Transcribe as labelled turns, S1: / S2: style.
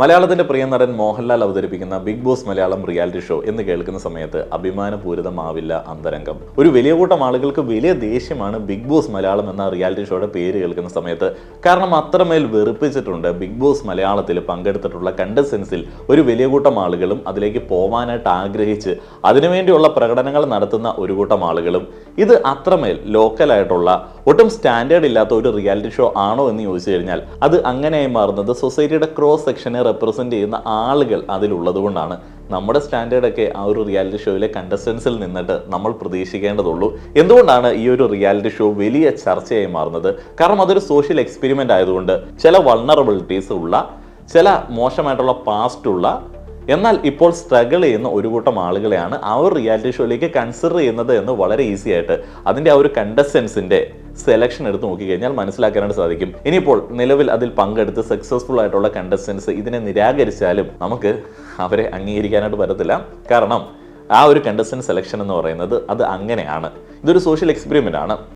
S1: മലയാളത്തിന്റെ പ്രിയ നടൻ മോഹൻലാൽ അവതരിപ്പിക്കുന്ന Bigg Boss Malayalam reality show എന്ന് കേൾക്കുന്ന സമയത്ത് അഭിമാനപൂരിതമാവില്ല അന്തരംഗം. ഒരു വലിയ കൂട്ടം ആളുകൾക്ക് വലിയ ദേഷ്യമാണ് ബിഗ് ബോസ് മലയാളം എന്ന റിയാലിറ്റി ഷോയുടെ പേര് കേൾക്കുന്ന സമയത്ത്. കാരണം അത്രമേൽ വെറുപ്പിച്ചിട്ടുണ്ട് ബിഗ് ബോസ് മലയാളത്തിൽ പങ്കെടുത്തിട്ടുള്ള കണ്ടസ്റ്റൻസിൽ ഒരു വലിയ കൂട്ടം ആളുകളും അതിലേക്ക് പോവാനായിട്ട് ആഗ്രഹിച്ച് അതിനുവേണ്ടിയുള്ള പ്രകടനങ്ങൾ നടത്തുന്ന ഒരു കൂട്ടം ആളുകളും. ഇത് അത്രമേൽ ലോക്കലായിട്ടുള്ള ഒട്ടും സ്റ്റാൻഡേർഡ് ഇല്ലാത്ത ഒരു റിയാലിറ്റി ഷോ ആണോ എന്ന് ചോദിച്ചു കഴിഞ്ഞാൽ അത് അങ്ങനെയായി മാറുന്നത് സൊസൈറ്റിയുടെ ക്രോസ് സെക്ഷനെ റെപ്രസെന്റ് ചെയ്യുന്ന ആളുകൾ അതിലുള്ളത് കൊണ്ടാണ്. നമ്മുടെ സ്റ്റാൻഡേർഡ് ഒക്കെ ആ ഒരു റിയാലിറ്റി ഷോയിലെ കണ്ടസ്റ്റൻസിൽ നിന്നിട്ട് നമ്മൾ പ്രതീക്ഷിക്കേണ്ടതുള്ളൂ. എന്തുകൊണ്ടാണ് ഈ ഒരു റിയാലിറ്റി ഷോ വലിയ ചർച്ചയായി മാറുന്നത്? കാരണം അതൊരു സോഷ്യൽ എക്സ്പെരിമെന്റ് ആയതുകൊണ്ട് ചില വൾണറബിലിറ്റീസ് ഉള്ള ചില മോശമായിട്ടുള്ള പാസ്റ്റ് ഉള്ള എന്നാൽ ഇപ്പോൾ സ്ട്രഗിൾ ചെയ്യുന്ന ഒരു കൂട്ടം ആളുകളെയാണ് ആ ഒരു റിയാലിറ്റി ഷോയിലേക്ക് കൺസിഡർ ചെയ്യുന്നത് എന്ന് വളരെ ഈസി ആയിട്ട് അതിന്റെ ആ ഒരു കണ്ടസ്റ്റൻസിന്റെ സെലക്ഷൻ എടുത്ത് നോക്കിക്കഴിഞ്ഞാൽ മനസ്സിലാക്കാനായിട്ട് സാധിക്കും. ഇനിയിപ്പോൾ നിലവിൽ അതിൽ പങ്കെടുത്ത് സക്സസ്ഫുൾ ആയിട്ടുള്ള കണ്ടസ്റ്റൻസ് ഇതിനെ നിരാകരിച്ചാലും നമുക്ക് അവരെ അംഗീകരിക്കാനായിട്ട് പറ്റത്തില്ല. കാരണം ആ ഒരു കണ്ടസ്റ്റൻസ് സെലക്ഷൻ എന്ന് പറയുന്നത് അത് അങ്ങനെയാണ്. ഇതൊരു സോഷ്യൽ എക്സ്പെരിമെന്റ് ആണ്.